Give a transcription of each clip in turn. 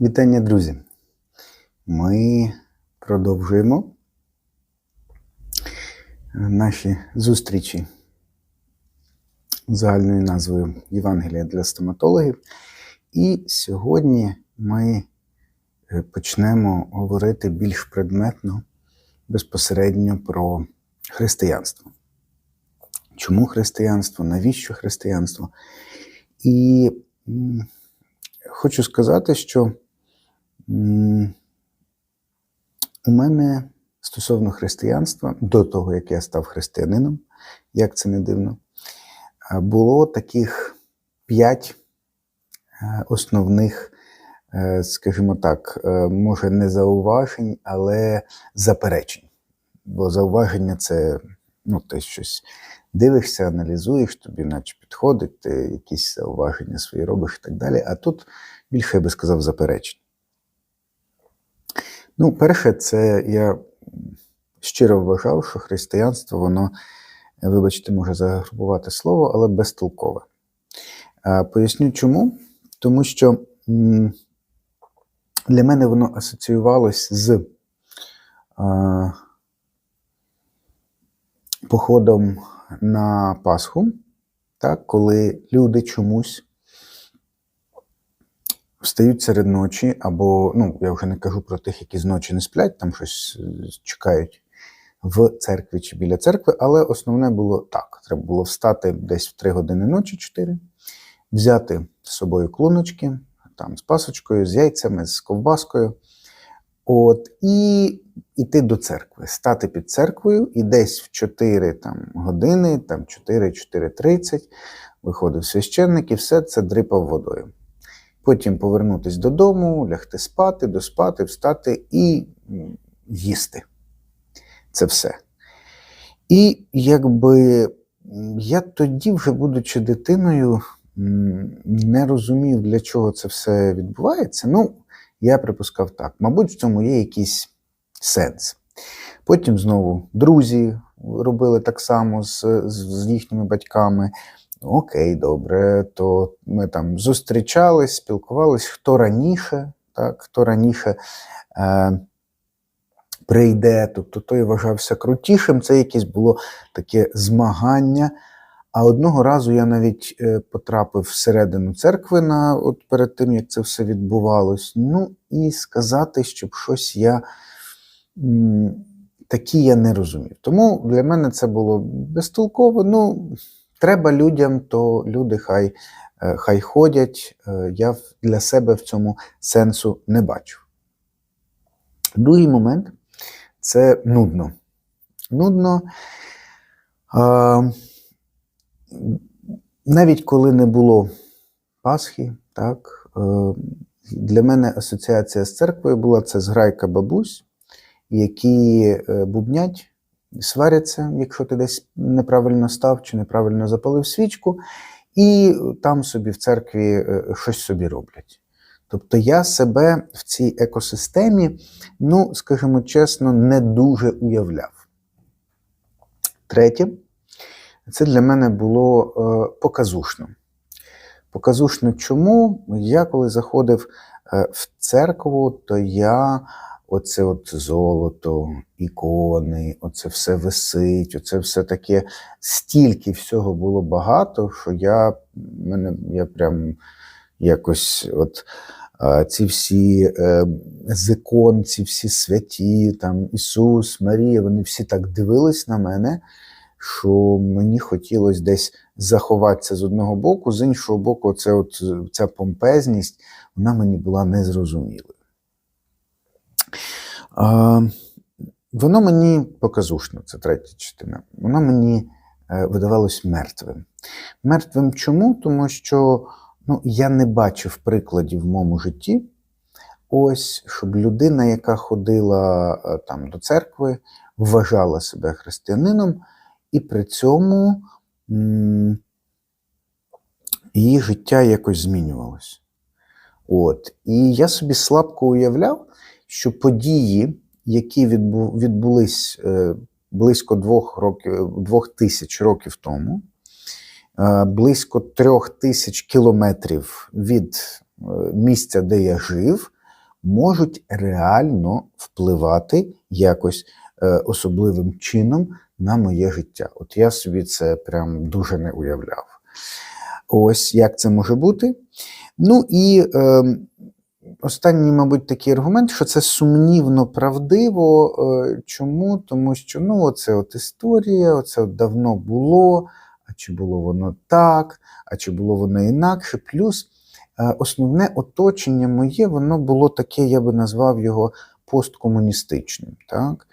Вітання, друзі! Ми продовжуємо наші зустрічі загальною назвою Євангелія для стоматологів. І сьогодні ми е, почнемо говорити більш предметно, безпосередньо про християнство. Чому християнство? Навіщо християнство? І хочу сказати, що у мене стосовно християнства, до того, як я став християнином, як це не дивно, е, було таких п'ять е, основних, е, скажімо так, може не зауважень, але заперечень. Бо зауваження це ну, ти щось дивишся, аналізуєш, тобі наче підходить, ти якісь зауваження свої робиш і так далі. А тут більше я би сказав заперечень. Ну, перше, це я щиро вважав, що християнство, воно, вибачте, може загрупувати слово, але безтолкове. Поясню чому. Тому що для мене воно асоціювалось з походом на Пасху, так, коли люди чомусь встають серед ночі, або, ну, я вже не кажу про тих, які з ночі не сплять, там щось е, чекають в церкві чи біля церкви, але основне було так: треба було встати десь в 3 години ночі, 4, взяти з собою клуночки, там з пасочкою, з яйцями, з ковбаскою. От, і йти до церкви, стати під церквою, і десь в 4 там, години, там 4-4.30 виходив священник і все це дрипав водою. Потім повернутися додому, лягти спати, доспати, встати і їсти. Це все. І якби я тоді, вже будучи дитиною, не розумів, для чого це все відбувається. Ну, я припускав так. Мабуть, в цьому є якийсь сенс. Потім знову друзі робили так само з, з, з їхніми батьками. Окей, добре, то ми там зустрічались, спілкувались, хто раніше, так, хто раніше е, прийде, тобто той вважався крутішим, це якесь було таке змагання. А одного разу я навіть е, потрапив всередину церкви на, от перед тим, як це все відбувалось. Ну, і сказати, щоб щось я м, такі я не розумів. Тому для мене це було безтолково. Ну, треба людям, то люди хай, е, хай ходять. Е, Я для себе в цьому сенсу не бачу. Другий момент це нудно. Нудно. Навіть коли не було Пасхи, так, е, для мене асоціація з церквою була це зграйка бабусь, які бубнять, сваряться, якщо ти десь неправильно став чи неправильно запалив свічку, і там собі в церкві е, щось собі роблять. Тобто я себе в цій екосистемі, ну, скажімо чесно, не дуже уявляв. Третє, це для мене було е, показушно. Показушно чому? Я коли заходив е, в церкву, то я оце от золото, ікони, оце все висить, оце все таке. Стільки всього було багато, що я, мене, я прям якось от. Ці всі е, з ікон, ці всі святі, там Ісус, Марія, вони всі так дивились на мене, що мені хотілося десь заховатися з одного боку, з іншого боку, це от, ця помпезність, вона мені була незрозумілою. Воно мені показушно, це третя частина. Воно мені е, видавалось мертвим. Мертвим чому? Тому що ну, я не бачив прикладів в моєму житті. Ось, щоб людина, яка ходила е, там до церкви, вважала себе християнином, і при цьому м, її життя якось змінювалось. От. І я собі слабко уявляв, що події, які відбу, відбулись е, близько двох, років, двох тисяч років тому, е, близько трьох тисяч кілометрів від е, місця, де я жив, можуть реально впливати якось особливим чином на моє життя. От я собі це прям дуже не уявляв. Ось як це може бути. Ну і е, останній, мабуть, такий аргумент, що це сумнівно правдиво. Е, чому? Тому що ну, оце от історія, оце от давно було, а чи було воно так, а чи було воно інакше. Плюс е, основне оточення моє, воно було таке, я би назвав його посткомуністичним. Так?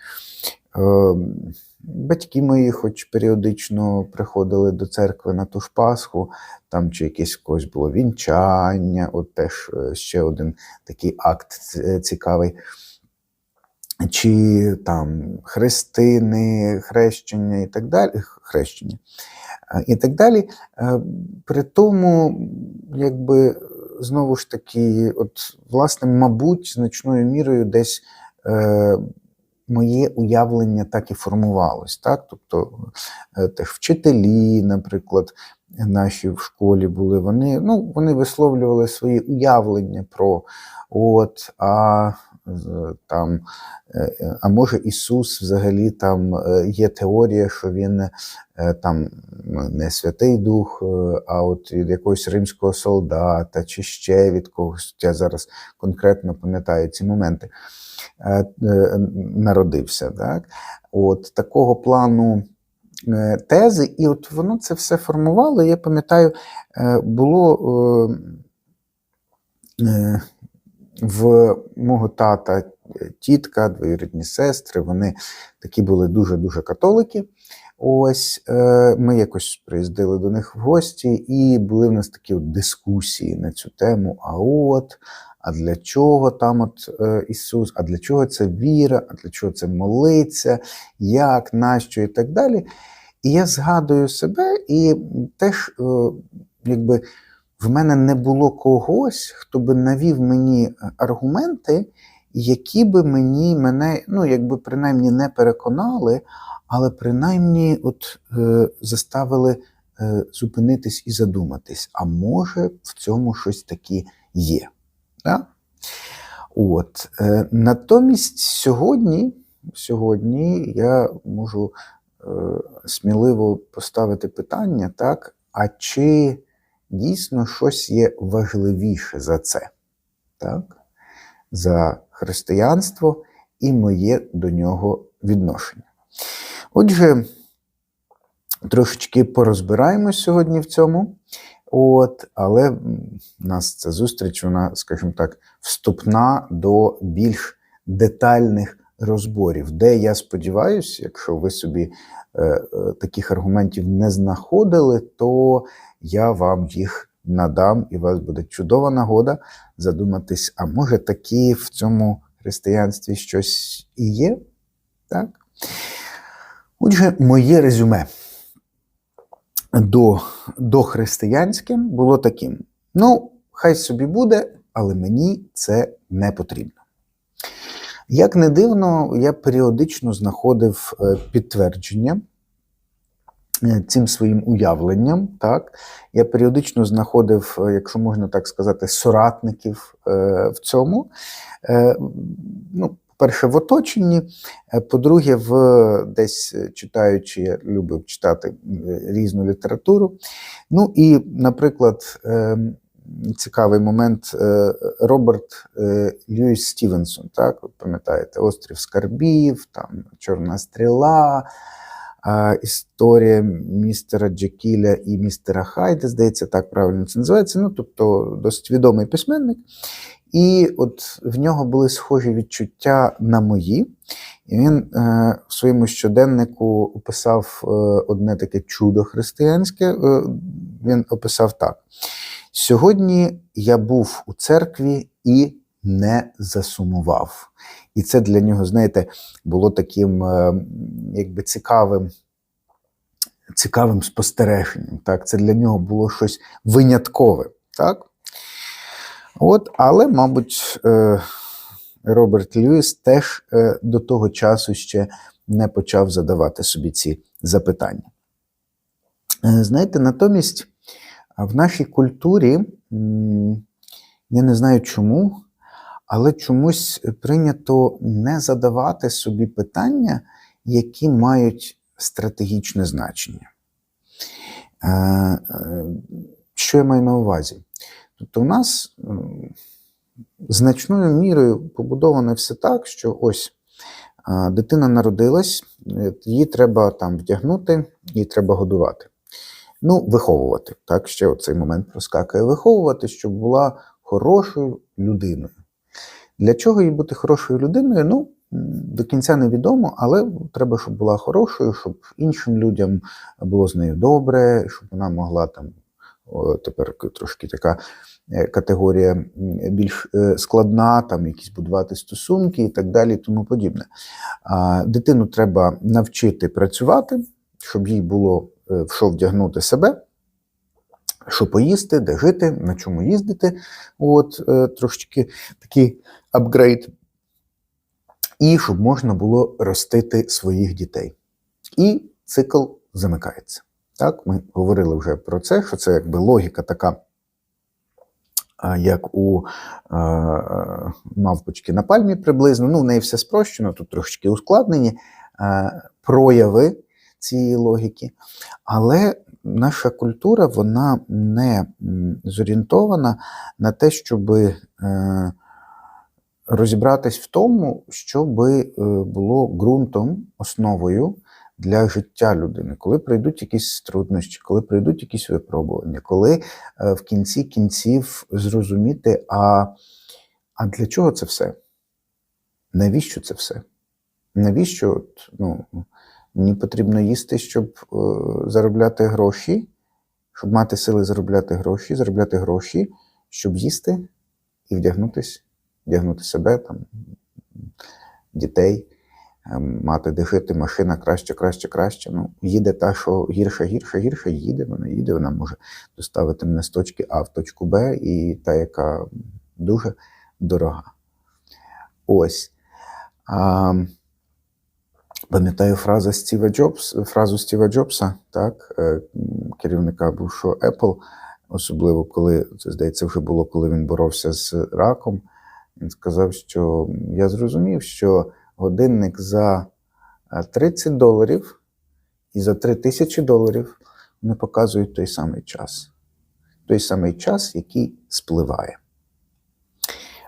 Е, Батьки мої, хоч періодично приходили до церкви на ту ж Пасху, там чи якесь когось було вінчання, от теж е, ще один такий акт цікавий. Чи там хрестини, хрещення і так далі. Хрещення. е, І так далі. Е, При тому, якби знову ж таки, от, власне, мабуть, значною мірою десь е, моє уявлення так і формувалось. Так? Тобто е, теж вчителі, наприклад, наші в школі були, вони, ну, вони висловлювали свої уявлення про от, а там, е, е, а може Ісус взагалі там е, є теорія, що він там не Святий Дух, а от від якогось римського солдата, чи ще від когось. Я зараз конкретно пам'ятаю ці моменти. Народився. Так? От такого плану тези, і от воно це все формувало. Я пам'ятаю, було в мого тата е, тітка, двоюрідні сестри, вони такі були дуже-дуже католики. Ось е, ми якось приїздили до них в гості, і були в нас такі от дискусії на цю тему. А от, а для чого там от е, Ісус, а для чого це віра, а для чого це молиться, як, нащо і так далі. І я згадую себе, і теж, якби в мене не було когось, хто би навів мені е, аргументи, які би мені мене, ну, якби принаймні не переконали, але принаймні от, е, заставили е, зупинитись і задуматись, а може в цьому щось таке є. Да? От. Е, натомість сьогодні, сьогодні я можу е, сміливо поставити питання, так, а чи дійсно щось є важливіше за це? Так? За християнство і моє до нього відношення. Отже, трошечки порозбираємось сьогодні в цьому. От, але у нас ця зустріч, вона, скажімо так, вступна до більш детальних розборів, де я сподіваюся, якщо ви собі е, е, таких аргументів не знаходили, то я вам їх надам, і у вас буде чудова нагода задуматись, а може таки в цьому християнстві щось і є? Так? Отже, моє резюме до, до християнське було таким: ну, хай собі буде, але мені це не потрібно. Як не дивно, я періодично знаходив е, підтвердження цим своїм уявленням. Так? Я періодично знаходив, е, якщо можна так сказати, соратників е, в цьому. Е, ну, Перше, в оточенні, по-друге, в десь читаючи, я любив читати різну літературу. Ну і, наприклад, цікавий момент Роберт Льюіс Стівенсон, так, ви пам'ятаєте, Острів Скарбів, там Чорна стріла, історія містера Джекіля і містера Хайда, здається, так правильно це називається. Ну, тобто, досить відомий письменник. І от в нього були схожі відчуття на мої. І він е, в своєму щоденнику описав е, одне таке чудо християнське. Е, він описав так: сьогодні я був у церкві і не засумував. І це для нього, знаєте, було таким е, якби цікавим. Цікавим спостереженням. Так? Це для нього було щось виняткове. Так? От, але, мабуть, е, Роберт Льюіс теж е, до того часу ще не почав задавати собі ці запитання. Знаєте, натомість в нашій культурі, я не знаю чому, але чомусь прийнято не задавати собі питання, які мають стратегічне значення. Е, е, Що я маю на увазі? Тобто, у нас значною мірою побудоване все так, що ось дитина народилась, е, її треба там вдягнути, її треба годувати. Ну, виховувати. Так, ще оцей момент проскакує. Виховувати, щоб була хорошою людиною. Для чого їй бути хорошою людиною? Ну, до кінця невідомо, але треба, щоб була хорошою, щоб іншим людям було з нею добре, щоб вона могла там тепер трошки така е, категорія більш е, складна, там якісь будувати стосунки і так далі, і тому подібне. Дитину треба навчити працювати, щоб їй було е, в що вдягнути себе, що поїсти, де жити, на чому їздити. От е, трошечки такий апгрейд. І щоб можна було ростити своїх дітей. І цикл замикається. Так, ми говорили вже про це, що це якби логіка така, як у е, мавпочки на пальмі приблизно. Ну, в неї все спрощено, тут трошечки ускладнені е, прояви цієї логіки. Але наша культура вона не зорієнтована на те, щоб е, розібратись в тому, що би е, було ґрунтом, основою для життя людини, коли прийдуть якісь труднощі, коли прийдуть якісь випробування, коли е, в кінці кінців зрозуміти, а, а для чого це все? Навіщо це все? Навіщо от, ну, мені потрібно їсти, щоб е, заробляти гроші, щоб мати сили заробляти гроші, заробляти гроші, щоб їсти і вдягнутись, вдягнути себе, там, дітей, ем, мати де жити, машина краще, краще, краще. Ну, їде та, що гірше, гірше, гірше, їде, вона їде, вона може доставити мене з точки А в точку Б, і та, яка дуже дорога. Ось. Пам'ятаю фразу Стіва Джобс, фразу Стіва Джобса, так, е, керівника бувшого Apple, особливо коли це здається вже було, коли він боровся з раком. Він сказав, що я зрозумів, що годинник за е, 30 доларів і за 3 тисячі доларів не показують той самий час. Той самий час, який спливає.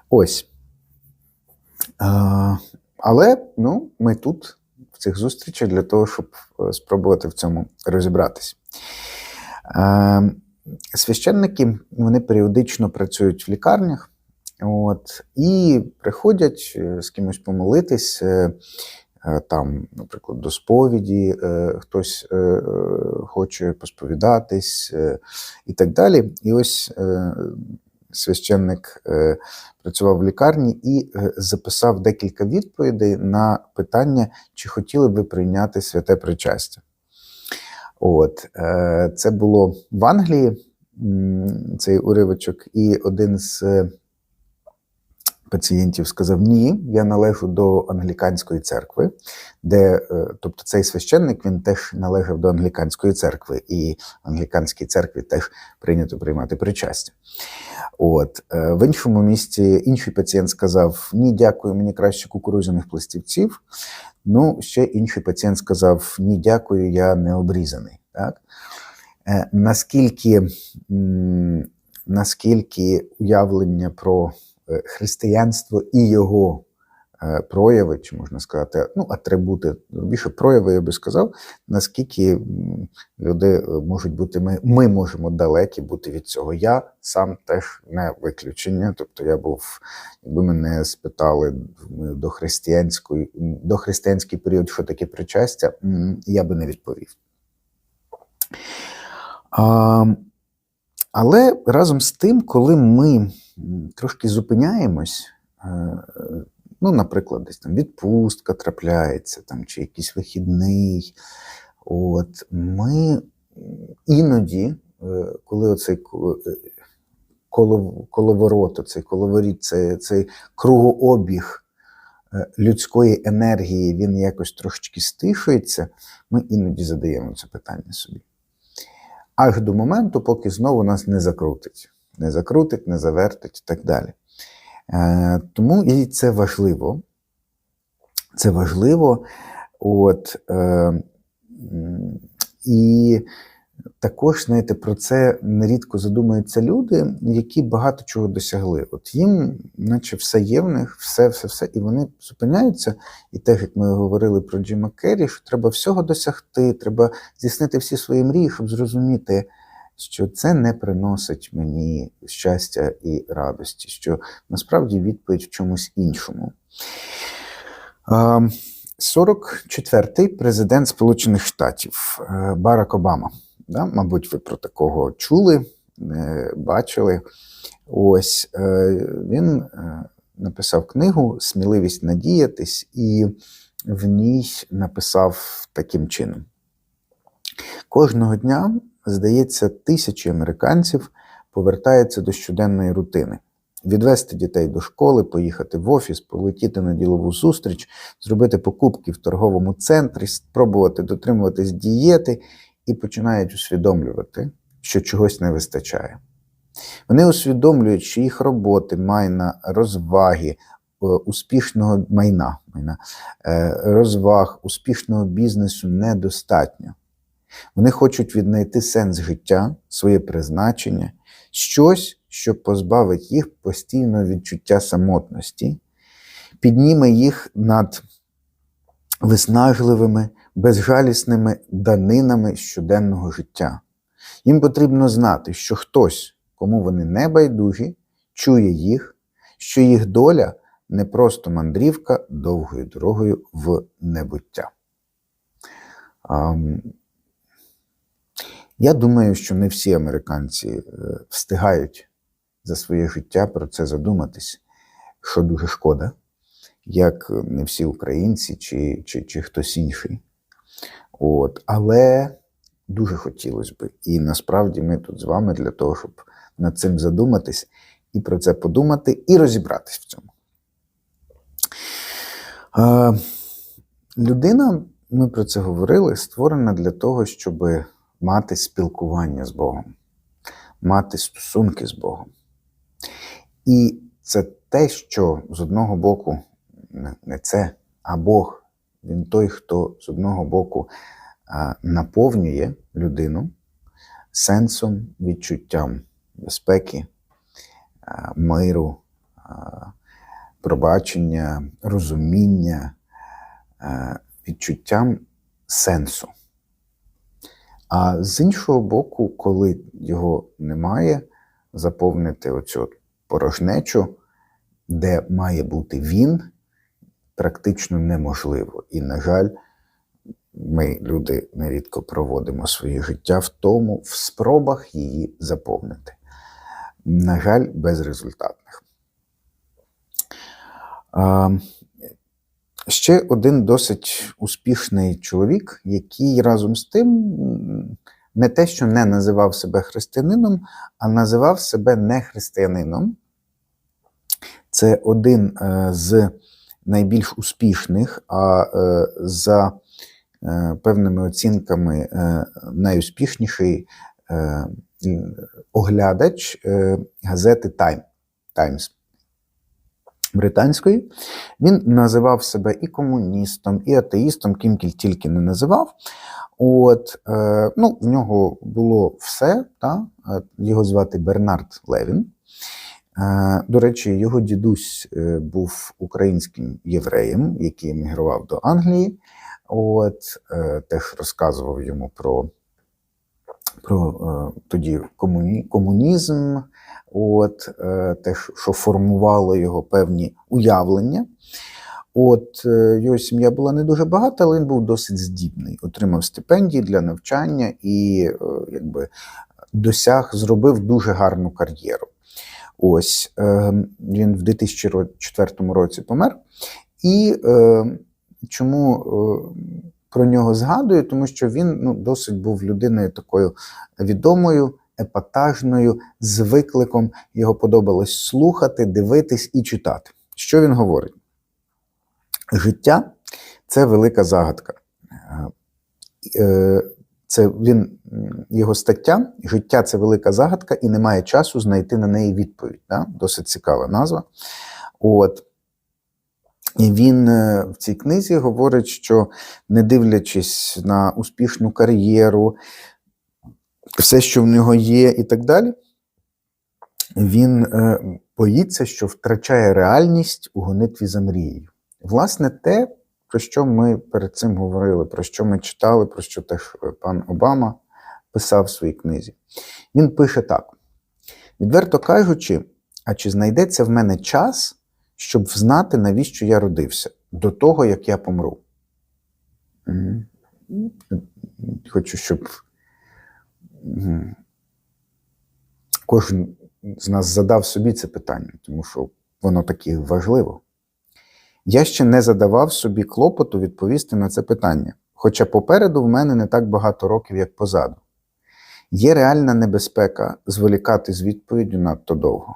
Ось. А, але ну, ми тут, цих зустрічах, для того, щоб е, спробувати в цьому розібратися. Е, священники вони періодично працюють в лікарнях. От, і приходять е, з кимось помолитись, там, наприклад, до сповіді, хтось хоче посповідатись і так далі. І ось священник е, працював в лікарні і е, записав декілька відповідей на питання, чи хотіли би прийняти святе причастя. От, е, це було в Англії, цей уривочок, і один з пацієнтів сказав: Ні, я належу до англіканської церкви, де, е, тобто цей священник він теж належав до англіканської церкви, і в англіканській церкві теж прийнято приймати причастя. От е, в іншому місці інший пацієнт сказав: Ні, дякую, мені краще кукурудзяних пластівців. Ну, ще інший пацієнт сказав: Ні, дякую, я не обрізаний. Так? Е, наскільки, наскільки уявлення про християнство і його е, прояви, чи можна сказати, ну, атрибути, більше прояви, я би сказав, наскільки люди е, можуть бути, ми, ми можемо далекі бути від цього. Я сам теж не виключення. Тобто я був, якби мене спитали до християнської, до християнський період, що таке причастя, я би не відповів. А, але разом з тим, коли ми трошки зупиняємось, е, ну, наприклад, десь там відпустка трапляється, там, чи якийсь вихідний, от, ми іноді, е, коли оцей е, коло- коловорот, оцей коловоріт, цей, цей кругообіг людської енергії, він якось трошечки стишується, ми іноді задаємо це питання собі аж до моменту, поки знову нас не закрутить. Не закрутить, не завертить і так далі. Е, Тому і це важливо. Це важливо. От, е, і також, знаєте, про це нерідко задумуються люди, які багато чого досягли. От їм, наче все є в них, все, все, все, і вони зупиняються. І те, як ми говорили про Джима Керрі, що треба всього досягти, треба здійснити всі свої мрії, щоб зрозуміти, що це не приносить мені щастя і радості, що насправді відповідь в чомусь іншому. А, 44-й президент Сполучених Штатів е, Барак Обама. Да? Мабуть, ви про такого чули, бачили. Ось е, він е, написав книгу Сміливість надіятись, і в ній написав таким чином: кожного дня, здається, тисячі американців повертаються до щоденної рутини. Відвести дітей до школи, поїхати в офіс, полетіти на ділову зустріч, зробити покупки в торговому центрі, спробувати дотримуватись дієти і починають усвідомлювати, що чогось не вистачає. Вони усвідомлюють, що їх роботи, майна, розваги, е, успішного майна, майна е, розваг, успішного бізнесу недостатньо. Вони хочуть віднайти сенс життя, своє призначення, щось, що позбавить їх постійного відчуття самотності, підніме їх над виснажливими, безжалісними данинами щоденного життя. Їм потрібно знати, що хтось, кому вони не байдужі, чує їх, що їх доля не просто мандрівка довгою дорогою в небуття. Я думаю, що не всі американці е, встигають за своє життя про це задуматись, що дуже шкода, як не всі українці чи, чи, чи хтось інший. От. Але дуже хотілося б. І насправді ми тут з вами для того, щоб над цим задуматись і про це подумати, і розібратись в цьому. Е, людина, ми про це говорили, створена для того, щоб мати спілкування з Богом, мати стосунки з Богом. І це те, що з одного боку, не- це, а Бог, він той, хто з одного боку наповнює людину сенсом, відчуттям безпеки, миру, пробачення, розуміння, відчуттям сенсу. А з іншого боку, коли його немає, заповнити оцю порожнечу, де має бути він, практично неможливо. І, на жаль, ми, люди, нерідко проводимо своє життя в тому, в спробах її заповнити. На жаль, безрезультатних. А, ще один досить успішний чоловік, який разом з тим не те, що не називав себе християнином, а називав себе не християнином. Це один е, з найбільш успішних, а е, за е, певними оцінками е, найуспішніший оглядач газети Time, Times британської. Він називав себе і комуністом, і атеїстом, ким тільки не називав. От, е, ну, в нього було все. Та? Його звати Бернард Левін. Е, До речі, його дідусь е, був українським євреєм, який емігрував до Англії. От, е, теж розказував йому про, про тоді комуні, комунізм, от, те, що формувало його певні уявлення. От його сім'я була не дуже багата, але він був досить здібний. Отримав стипендії для навчання і якби досяг, зробив дуже гарну кар'єру. Ось е, він в 2004 році помер. І е, чому е, про нього згадую? Тому що він ну, досить був людиною такою відомою, епатажною, з викликом. Його подобалось слухати, дивитись і читати. Що він говорить? Життя це велика загадка. Це він, його стаття Життя це велика загадка, і немає часу знайти на неї відповідь. Да? Досить цікава назва. От. І він е, в цій книзі говорить, що не дивлячись на успішну кар'єру, все, що в нього є, і так далі, він е, боїться, що втрачає реальність у гонитві за мрією. Власне, те, про що ми перед цим говорили, про що ми читали, про що теж е, пан Обама писав в своїй книзі. Він пише так: відверто кажучи, а чи знайдеться в мене час, щоб взнати, навіщо я родився, до того, як я помру? Хочу, щоб кожен з нас задав собі це питання, тому що воно таке важливо. Я ще не задавав собі клопоту відповісти на це питання, хоча попереду в мене не так багато років, як позаду. Є реальна небезпека зволікати з відповіддю надто довго.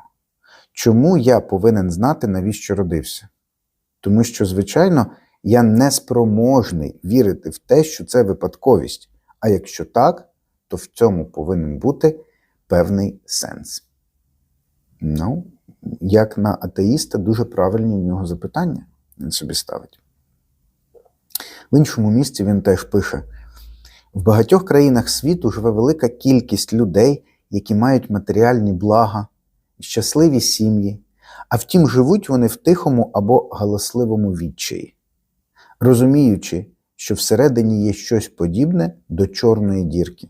Чому я повинен знати, навіщо родився? Тому що, звичайно, я неспроможний вірити в те, що це випадковість. А якщо так, то в цьому повинен бути певний сенс. Ну, як на атеїста, дуже правильні в нього запитання він собі ставить. В іншому місці він теж пише: в багатьох країнах світу живе велика кількість людей, які мають матеріальні блага, щасливі сім'ї, а втім, живуть вони в тихому або галасливому відчаї, розуміючи, що всередині є щось подібне до чорної дірки,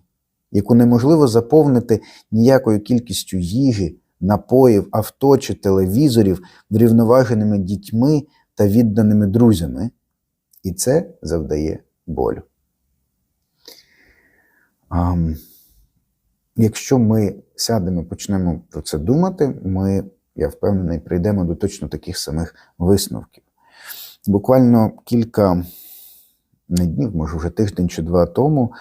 яку неможливо заповнити ніякою кількістю їжі, напоїв, авто чи телевізорів, врівноваженими дітьми та відданими друзями, і це завдає болю. Ам, якщо ми сядемо і почнемо про це думати, ми, я впевнений, прийдемо до точно таких самих висновків. Буквально кілька не днів, може вже тиждень чи два тому,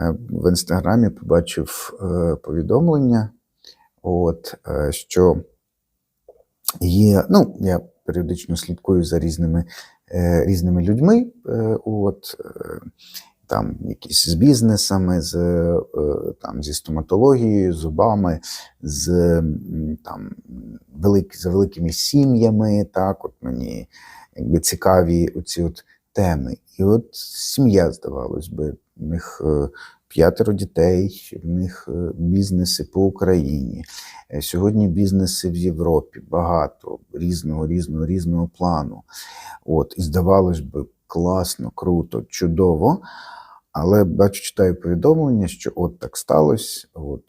е, в інстаграмі побачив е, повідомлення, от, е, що є, ну, я періодично слідкую за різними, е, різними людьми, е, от, е, там якісь з бізнесами, з, там, зі стоматологією, зубами, з там, великі, за великими сім'ями. Так, от мені якби цікаві оці от теми. І от сім'я, здавалось би, в них п'ятеро дітей, в них е, бізнеси по Україні. Е, Сьогодні бізнеси в Європі багато різного, різного, різного плану. От, і здавалось би, класно, круто, чудово. Але бачу, читаю повідомлення, що от так сталося, от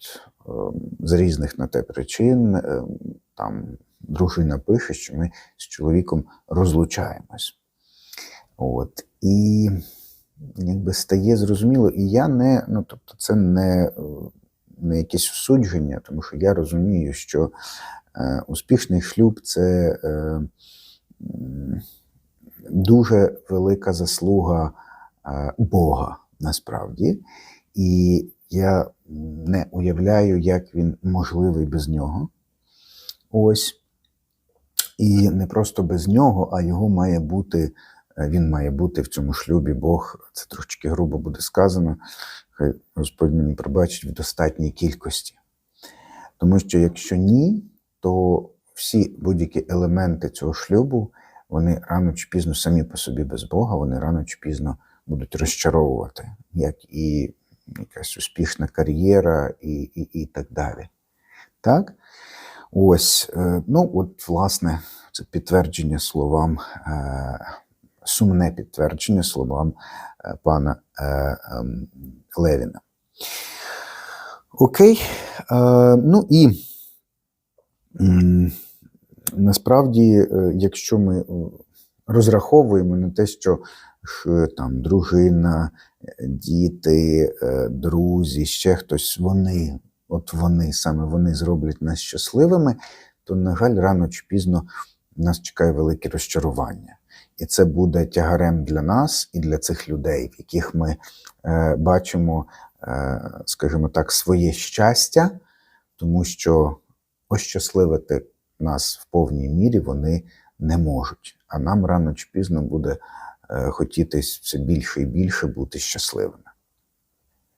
е, з різних на те причин. е, Там дружина пише, що ми з чоловіком розлучаємось. От. І якби стає зрозуміло, і я не, ну тобто, це не, е, не якесь судження, тому що я розумію, що е, успішний шлюб це е, дуже велика заслуга е, Бога насправді. І я не уявляю, як він можливий без нього. Ось. І не просто без нього, а його має бути, він має бути в цьому шлюбі Бог, це трошечки грубо буде сказано, хай Господь мені пробачить в достатній кількості. Тому що якщо ні, то всі будь-які елементи цього шлюбу, вони рано чи пізно самі по собі без Бога, вони рано чи пізно будуть розчаровувати, як і якась успішна кар'єра, і, і, і так далі. Так? Ось, е, ну, от, власне, це підтвердження словам, е, сумне підтвердження словам е, пана е, ем, Левіна. Окей. Е, ну і насправді, якщо ми розраховуємо на те, що там дружина, діти, друзі, ще хтось, вони, от вони, саме вони зроблять нас щасливими, то, на жаль, рано чи пізно нас чекає велике розчарування. І це буде тягарем для нас і для цих людей, в яких ми е, бачимо, е, скажімо так, своє щастя, тому що ощасливити нас в повній мірі вони не можуть. А нам рано чи пізно буде е, хотітись все більше і більше бути щасливими.